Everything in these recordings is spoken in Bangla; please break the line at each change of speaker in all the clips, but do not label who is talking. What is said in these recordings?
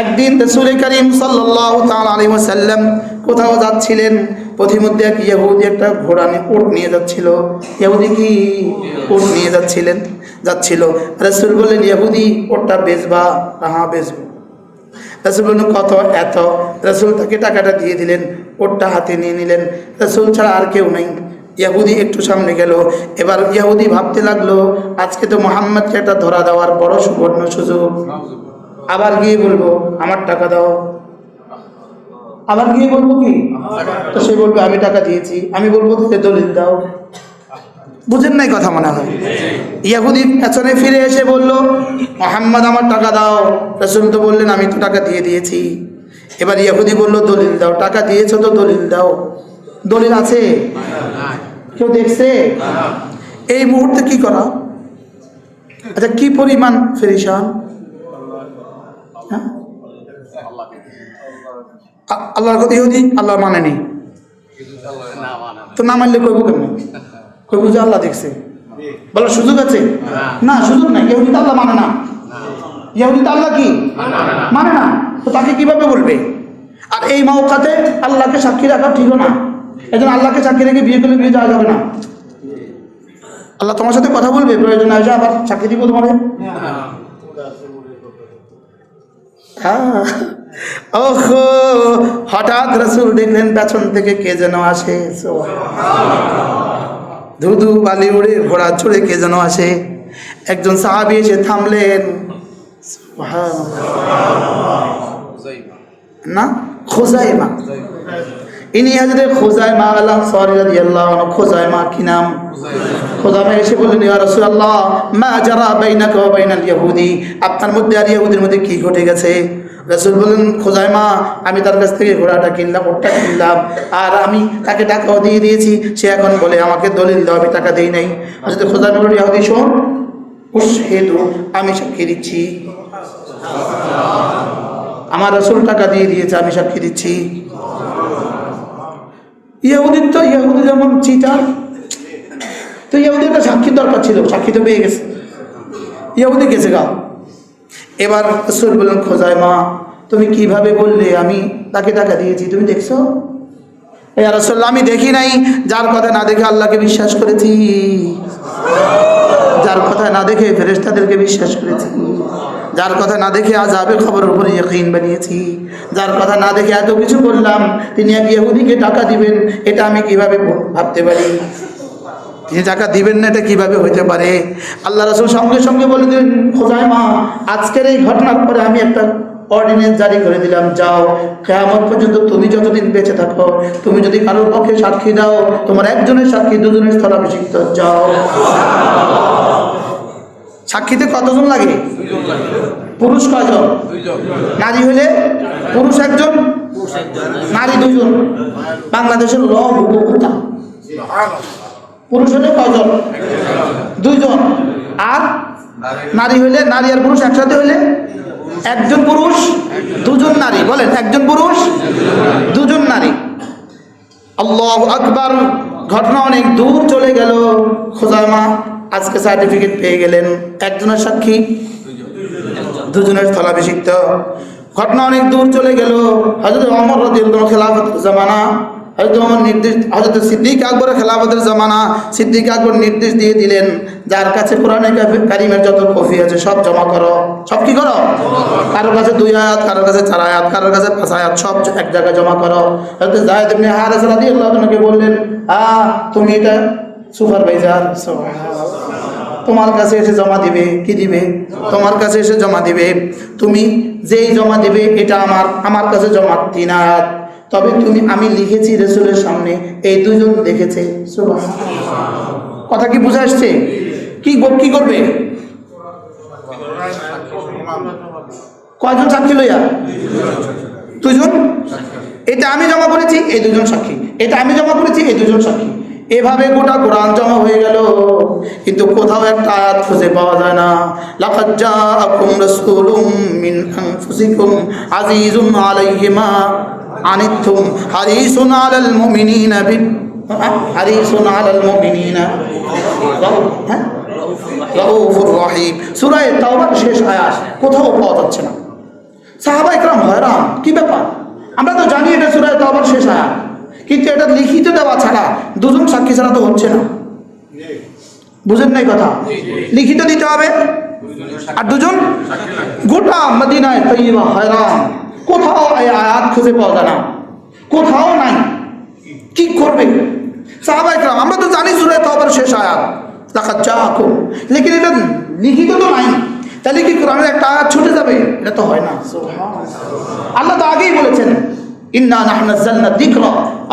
একদিন রসুল করিম সাল্লাহ আলী ওসাল্লাম কোথাও যাচ্ছিলেন, পথিমধ্যে এক ইয়াহুদি একটা ঘোড়া নিয়ে উট নিয়ে যাচ্ছিল। ইয়াহুদি কি উট নিয়ে যাচ্ছিলেন? যাচ্ছিল। রসুল বললেন, ইহুদি ওটটা বেচবা? হ্যাঁ বেচবো। রসুল বললেন, কত? এত? রসুল তাকে টাকাটা দিয়ে দিলেন ওটটা হাতে নিয়ে নিলেন। রসুল ছাড়া আর কেউ নেই। ইয়াহুদি একটু সামনে গেল। এবার ইয়াহুদি ভাবতে লাগল, আজকে তো মোহাম্মদকে একটা ধরা দেওয়ার বড় সুবর্ণ সুযোগ। আবার গিয়ে বলব, আমার টাকা দাও। আবার গিয়ে বলব কি? তো সে বলবে, আমি টাকা দিয়েছি। আমি বলব তোকে দলিল দাও। বুঝেন নাই কথা মনে হয়? ইয়াহুদি পেছনে ফিরে এসে বলল, মোহাম্মদ, আমার টাকা দাও। রসুল তো বললেন, আমি তো টাকা দিয়ে দিয়েছি। এবার ইয়াহুদি বলল, দলিল দাও। টাকা দিয়েছ তো দলিল দাও। দলিল আছে? কেউ দেখছে? এই মুহূর্তে কি করা? আচ্ছা কি পরিমাণ ফেরিসান আল্লাহর কথা ইহুদি আল্লাহ মানে নেই তো না মানলে কইব কেমন? কইব যে আল্লাহ দেখছে। বলো সুযোগ আছে? না। সুযোগ নাই। ইহুদি তো আল্লাহ মানে না। ইহুদি তো আল্লাহ কি? মানে না। তো তাকে কীভাবে বলবে? আর এই মৌকাতে আল্লাহকে সাক্ষী রাখা ঠিক না। এজন্য আল্লাহকে সাক্ষী রেখে বিয়ে করলে বিয়ে যাওয়া যাবে না। আল্লাহ তোমার সাথে কথা বলবে প্রয়োজন আছে আবার সাক্ষী দিব তোমার হ্যাঁ। ওহো হঠাৎ রসুল দেখলেন পেছন থেকে কে যেন আসে? ধুধু বালি উড়ে ঘোড়া চড়ে কে যেন আসে? একজন সাহাবি এসে থামলেন। না খোজাইমা। ইনি হাজরে খোজায় মা আল্লাহ সরি রাদিয়াল্লাহু আনহু খোজাইমা কি নাম? খোজাইমা এসে বললেন, ইয়া রাসূলুল্লাহ, মা জারা বাইনাকা ওয়া বাইনাল ইহুদি আপনার মধ্যে আর ইহুদির মধ্যে কি ঘটে গেছে? রাসূল বললেন খোজাইমা আমি তার কাছ থেকে ঘোড়াটা কিনলাম ওটা কিনলাম, আর আমি তাকে টাকাও দিয়ে দিয়েছি, সে এখন বলে, আমাকে দলিল দাও, আমি টাকা দেই নাই। হযরত খোজাইমা বলল ইহুদি শোন উশহিদু আমি সাক্ষী দিচ্ছি। আমার রসুল টাকা দিয়ে দিয়েছে, আমি সাক্ষী দিচ্ছি। ইহুদির তো, ইহুদি যেমন চিটার তো ইহুদির একটা সাক্ষী দরকার ছিল, সাক্ষী তো পেয়ে গেছে। ইহুদি গেছে গা। এবার রসুল বললেন খোঁজায় মা তুমি কীভাবে বললে আমি তাকে টাকা দিয়েছি, তুমি দেখছ? এই রসুল আমি দেখি নাই, যার কথা না দেখে আল্লাহকে বিশ্বাস করেছি। যার কথা না দেখে ফেরেশতাদেরকে বিশ্বাস করেছি। যার কথা না দেখে আজ আবে খবরের উপরে ইয়কিন বানিয়েছি। যার কথা না দেখে এত কিছু বললাম, তিনি এক ইহুদিকে টাকা দিবেন, এটা আমি কীভাবে ভাবতে পারি? তিনি টাকা দিবেন না, এটা কীভাবে হইতে পারে? আল্লাহ রসুল সঙ্গে সঙ্গে বলে দিলেন খোঁজায় মা আজকের এই ঘটনার পরে আমি একটা অর্ডিনেন্স জারি করে দিলাম, যাও। কেমন পর্যন্ত তুমি যতদিন বেঁচে থাকো, তুমি যদি কারোর পক্ষে সাক্ষী দাও, তোমার একজনের সাক্ষী দুজনের স্থলাভিষিক্ত, যাও। সাক্ষীতে কতজন লাগে? পুরুষ কয়জন? নারী হলে পুরুষ একজন, নারী দুজন বাংলাদেশের ল পুরুষ হলে কয়জন? দুইজন। আর নারী হইলে নারী আর পুরুষ একসাথে হইলে একজন পুরুষ, দুজন নারী। বলেন, একজন পুরুষ, দুজন নারী। আল্লাহ আকবার। ঘটনা অনেক দূর চলে গেল। খোজামা আজকে সার্টিফিকেট পেয়ে গেলেন। একজনের সাক্ষী দুজনের স্থলাভিষিক্ত ঘটনা অনেক দূর চলে গেল। হজরত অমর রদিউল্লাহ খেলাফত জামানা হয়তো আমার নির্দেশ হজরত সিদ্দিক আকবরের খেলাফতের জামানা, সিদ্দিক আকবর নির্দেশ দিয়ে দিলেন, যার কাছে কোরআনে কারিমের যত কফি আছে সব জমা করো। সব কি করো? কারোর কাছে দুই আয়াত, কারোর কাছে চার আয়াত, কারোর কাছে পাঁচ আয়াত, সব এক জায়গায় জমা করো। হয়তো জাহেদ ইবনে হারেস রাদিয়াল্লাহু আনহুকে বললেন আ তুমি এটা সুপারভাইজার। তোমার কাছে এসে জমা দিবে? কি দিবে? তোমার কাছে এসে জমা দিবে। তুমি যেই জমা দিবে, এটা আমার আমার কাছে জমা তিন তবে তুমি, আমি লিখেছি রসুলের সামনে, এই দুজন দেখেছে। কথা কি বুঝে আসছে? কি কি করবে? কয়জন সাক্ষী লইয়া? দুজন? এটা আমি জমা করেছি, এই দুজন সাক্ষী। এটা আমি জমা করেছি, এই দুজন সাক্ষী। এভাবে গোটা কোরআন জমা হয়ে গেল। কিন্তু কোথাও একটা আয়াত খুঁজে পাওয়া যায় না। লাকাদ জাআকুম রাসূলুম মিন আনফুসিকুম আজিজুন আলাইহি মা আনিতুম হারিসুন আলাল মুমিনিনা বিন হারিসুন আলাল মুমিনিনা। হ্যাঁ? রাউফুর রহিম। সূরা তাওবার শেষ আয়াত। কোথাও পাওয়া যাচ্ছে না। সাহাবা একরাম হয়রান। কি ব্যাপার? আমরা তো জানি এটা সুরায় তো আবার শেষ আয়াত। কিন্তু এটা লিখিত দেওয়া ছাড়া দুজন সাক্ষী ছাড়া তো হচ্ছে না। বুঝেন নাই কথা? লিখিত দিতে হবে। আর দুজন? গোটা মদিনায় তৈবা হয়রান। কোথাও আয়াত খুঁজে পাওয়া যায় না। কোথাও নাই। কি করবে? সাহাবা একরাম আমরা তো জানি সুরায় তো আবার শেষ আয়াত। লাকাত জাআকুম। লেকিন এটা লিখিত তো নাই। তাহলে কি কোরআনের একটা আয়াত ছুটে যাবে? এটা তো হয় না। আল্লাহ তো আগেই বলেছেন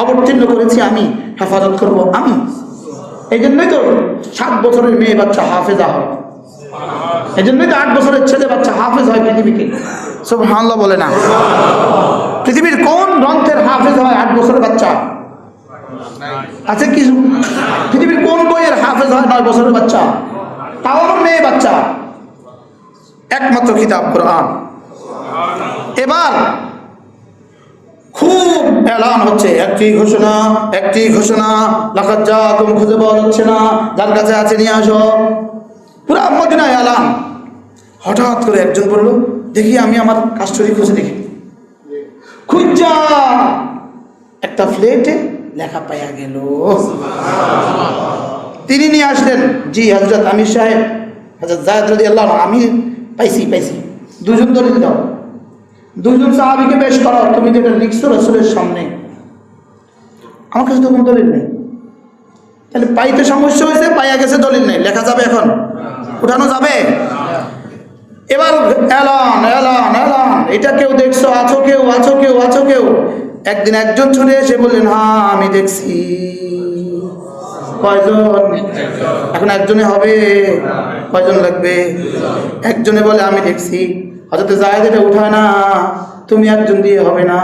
অবতীর্ণ করেছি আমি, হেফাজত করব আমি। এই জন্যই তো সাত বছরের মেয়ে বাচ্চা হাফেজা হয়। এই জন্যই তো আট বছরের ছেলে বাচ্চা হাফেজ হয় পৃথিবীতে। সব হাল্লা বলে না। পৃথিবীর কোন গ্রন্থের হাফেজ হয় আট বছরের বাচ্চা? আছে কি পৃথিবীর কোন বইয়ের হাফেজ হয় নয় বছরের বাচ্চা? তাও মেয়ে বাচ্চা। একমাত্র কিতাব, কোরআন। এবার খুব এলান হচ্ছে। একটি ঘোষণা একটি ঘোষণা। লাখাত যা তুমি খুঁজে পাওয়া যাচ্ছে না। যার কাছে আছে, নিয়ে আসো। পুরা মদিনায় এলান। হঠাৎ করে একজন বলল, দেখি, আমি আমার কাস্টরি খুঁজে দেখি। খুঁজা! একটা ফ্লেটে লেখা পাইয়া গেল। তিনি নিয়ে আসলেন, জি হজরত আমির সাহেব হজরত জায়দ রদি আল্লাহ আমি পাইছি পাইছি। দুজন দলিল দাও। দুজন সাহাবিকে বেশ করো, তুমি যেটা লিখছো রসুলের সামনে। আমার কাছে তো কোনো দলিল নেই। তাহলে পাইতে সমস্যা হয়েছে, পাইয়া গেছে দলিল নেই, লেখা যাবে এখন? উঠানো যাবে? এবার এলান এলান এলান, এটা কেউ দেখছ? আছো কেউ আছো কেউ আছো কেউ? একদিন একজন ছুটে এসে বললেন হ্যাঁ আমি দেখছি। কয়জন? এখন একজনে হবে। কয়জন লাগবে? একজনে বলে, আমি দেখছি। হয়তো জায়দ এটা উঠায় না, তুমি একজন দিয়ে হবে না।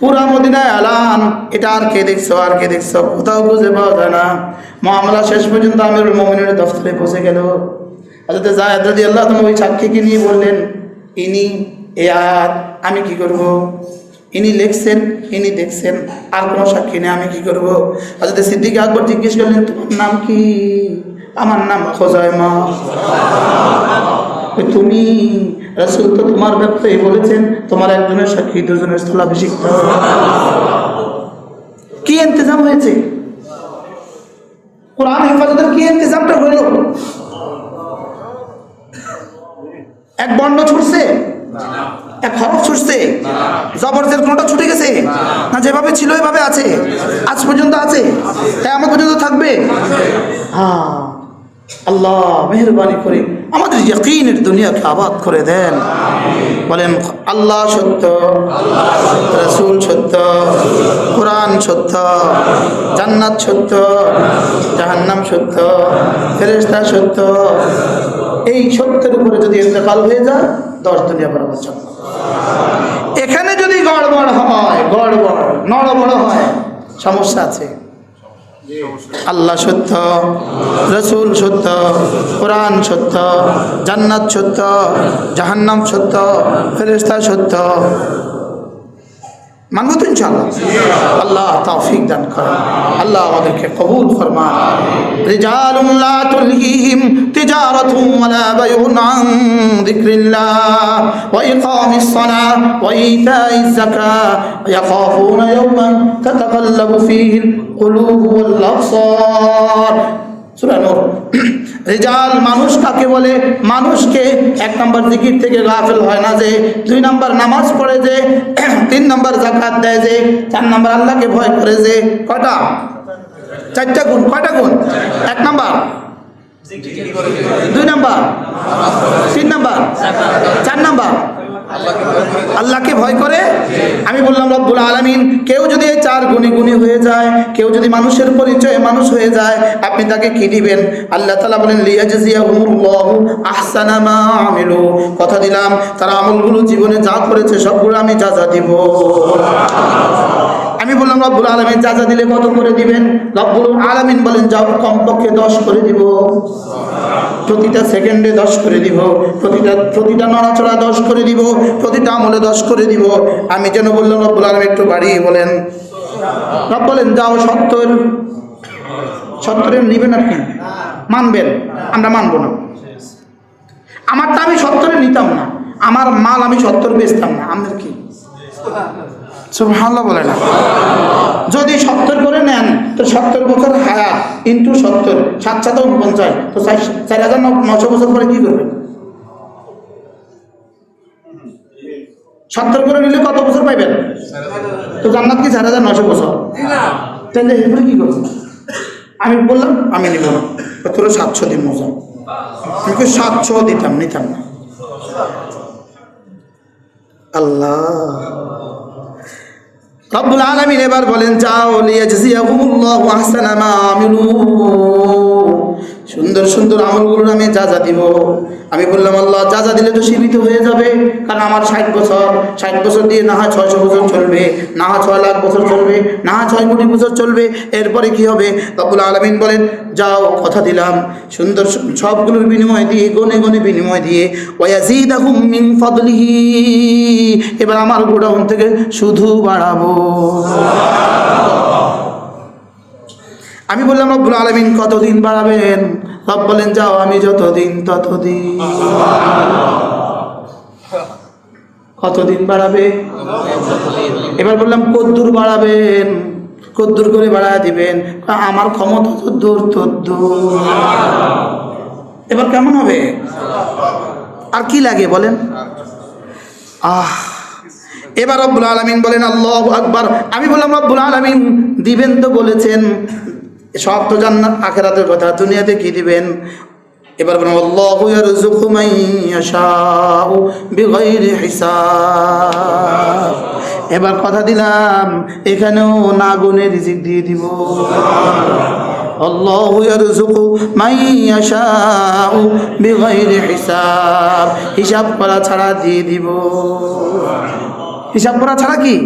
পুরা মদিনায় আলান, এটা আর কে দেখছ, আর কে দেখছ? কোথাও খুঁজে পাওয়া যায় না। মামলা শেষ পর্যন্ত আমিরুল মোমিনের দফতরে পৌঁছে গেল। হজরত জায়দ রাদি আল্লাহ তুমি ওই সাক্ষীকে নিয়ে বললেন, ইনি এ আয়াত, আমি কি করব? ইনি লিখছেন, ইনি দেখছেন, আর কোনো সাক্ষী নেই, আমি কি করব? হজরত সিদ্দিক আকবর জিজ্ঞেস করলেন, তোমার নাম কি? আমার নাম খোজাইমা। ওই তুমি রসুল তো তোমার ব্যাপারে বলেছেন, তোমার একজনের সাক্ষী দুজনের স্থলাভিষিক্ত। কি ইন্তজাম হয়েছে? কোরআন হেফাজতের কি ইন্তজামটা হইল? এক বর্ণ ছুটছে, এক হরফ ছুটছে জবরদের কোনটা ছুটে গেছে? না যেভাবে ছিল এভাবে আছে, আজ পর্যন্ত আছে, তাই আমার পর্যন্ত থাকবে? হ্যাঁ আল্লাহ মেহরবানি করে আমাদের ইয়কিনের দুনিয়াকে আবাদ করে দেন। বলেন, আল্লাহ সত্য, রসুল সত্য, কোরআন সত্য, জান্নাত সত্য, জাহান্নাম সত্য ফেরেস্তা সত্য, এই সত্যের উপরে যদি ইন্তেকাল হয়ে যায়, দশ দুনিয়া বরাবর চল। এখানে যদি গড়বড় হয়, গড়বড়, নড়বড় হয়, সমস্যা আছে। আল্লাহ সত্য, রসুল সত্য, কোরআন সত্য, জান্নাত সত্য, জাহান্নাম সত্য ফেরেস্তা সত্য। মানব তো আল্লাহ তৌফিক দান করেন। আল্লাহ আমাদেরকে কবুল ফরমান রিজালুম লা তুলহিহিম তিজারাতুম ওয়ালা বাইউন আন যিকরিল্লাহ ওয়া ইকামিস সালাহ ওয়া ইতাইজ যাকাহ ইয়াখাফুনা ইয়াওমান তাতাকাল্লাবু ফীহি القلوب والابصار সূরা নূর রিজাল মানুষ কাকে বলে মানুষকে এক নম্বর জিকির থেকে গাফেল হয় না যে দুই নম্বর নামাজ পড়ে যে তিন নম্বর জাকাত দেয় যে চার নম্বর আল্লাহকে ভয় করে যে কটা চারটা গুণ, কয়টা গুণ? এক নম্বর। দুই নম্বর। তিন নম্বর। চার নম্বর। আল্লাহকে ভয় করে? আমি বললাম, রব্বুল আলামিন, কেউ যদি এই চার গুণী গুণী হয়ে যায়, কেউ যদি মানুষের পরিচয়ে মানুষ হয়ে যায়, আপনি তাকে কি দিবেন? আল্লাহ তালা বলেন লিয়াজিয়াহুমুল্লাহু আহসানা মা আমিলু। কথা দিলাম, তারা আমলগুলো জীবনে যা করেছে, সবগুলো আমি যা যা দিব। আমি বললাম, রব্বুল আলমিন যা যা দিলে কত করে দিবেন। রব্বুল আলমিন বলেন, যাও কমপক্ষে দশ করে দিব। প্রতিটা সেকেন্ডে দশ করে দিব। প্রতিটা প্রতিটা নড়াচড়া দশ করে দিব। প্রতিটা আমলে দশ করে দিব। আমি যেন বললাম, রব্বুল আলম একটু বাড়িয়ে বলেন। রব বলেন, যাও সত্তর, সত্তরের নিবেন আপনি? মানবেন? আমরা মানবো না। আমারটা আমি সত্তরে নিতাম না। আমার মাল আমি সত্তর বেচতাম না। আমাদের কি? সুবহানাল্লাহ বলে না। যদি সত্তর করে নেন, তো সত্তর বছর হায়াত ইন্টু সত্তর, সাত সাত উনপঞ্চাশ তো চার হাজার নশো বছর পরে কি করবেন? সত্তর করে নিলে কত বছর পাইবেন? তো জান্নাত কি চার হাজার নশো বছর? তাহলে এরপরে কি করব? আমি বললাম, আমি নিব না। তোর সাতশো দিন মজা। আমি সাতশো দিতাম, নিতাম না। আল্লাহ। রব্বুল আলামিন এবার বলেন যাও লিয়াজজিয়াকুমুল্লাহু আহসানা মা আমিলু সুন্দর সুন্দর আমলগুলো আমি যা যা দিব। আমি বললাম, আল্লাহ, যা যা দিলে তো সীমিত হয়ে যাবে। কারণ আমার ষাট বছর ষাট বছর দিয়ে না হয় ছয়শো বছর চলবে, না হয় ছয় লাখ বছর চলবে, না হয় ছয় কোটি বছর চলবে, এরপরে কি হবে? রব্বুল আলামিন বলেন, যাও, কথা দিলাম। সুন্দর সবগুলোর বিনিময় দিয়ে, গনে গনে বিনিময় দিয়ে ওয়াজিদাহুম মিন ফাদলিহি। এবার আমার গোডাউন থেকে শুধু বাড়াবো। আমি বললাম, রব্বুল আলমিন কতদিন বাড়াবেন? রব বলেন যাও আমি যতদিন ততদিন। কতদিন বাড়াবে? এবার বললাম, কদ্দুর বাড়াবেন। কদ্দুর করে বাড়ায় দিবেন। আমার ক্ষমতা তো দূর তদ্দুর এবার কেমন হবে? আর কি লাগে বলেন? আহ, এবার রব্বুল আলমিন বলেন, আল্লাহ আকবার। আমি বললাম, রব্বুল আলমিন দিবেন তো বলেছেন। সব তো জান্নাত আখেরাতের কথা দুনিয়াতে কি দিবেন? এবার বললাম আল্লাহু ইয়ারযুকু মান ইয়াশাউ বিগাইরি হিসাব। এবার কথা দিলাম এখানেও না গুনে রিজিক দিয়ে দিব। আল্লাহু ইয়ারযুকু মান ইয়াশাউ বিগাইরি হিসাব। হিসাব করা ছাড়া দিয়ে দিব। হিসাব করা ছাড়া কি?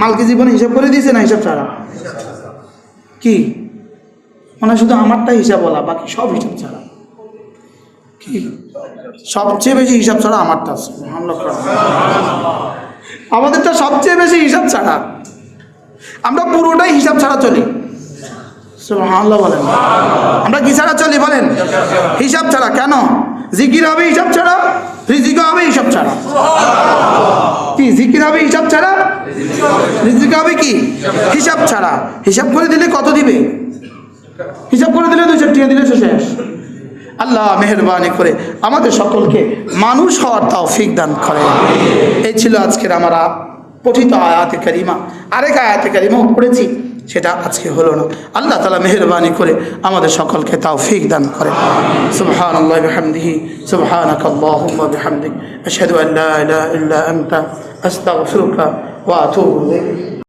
মালকে জীবনে হিসাব করে দিয়েছে না হিসাব ছাড়া? কি? মানে শুধু আমারটা হিসাব বলা, বাকি সব হিসাব ছাড়া। কি? সবচেয়ে বেশি হিসাব ছাড়া আমারটা। আমাদেরটা সবচেয়ে বেশি হিসাব ছাড়া। আমরা পুরোটাই হিসাব ছাড়া চলি। বলেন। আমরা কি ছাড়া চলি বলেন? হিসাব ছাড়া, কেন? জিকির হবে হিসাব ছাড়া রিজিক হবে হিসাব ছাড়া। কি, জিকির হবে হিসাব ছাড়া? রিজিক হবে কি? হিসাব ছাড়া। হিসাব করে দিলে কত দিবে? হিসাব করে দিলে দুই চারটিয়া দিলে শেষ। আল্লাহ মেহরবানি করে আমাদের সকলকে মানুষ হওয়ার তৌফিক দান করে। এই ছিল আজকের আমরা পঠিত আয়াতে কারিমা। আরেক আয়াতে কারিমাও পড়েছি, সেটা আজকে হলো না। আল্লাহ তালা মেহরবানি করে আমাদের সকলকে তৌফিক দান করে। সুবহান আল্লাহ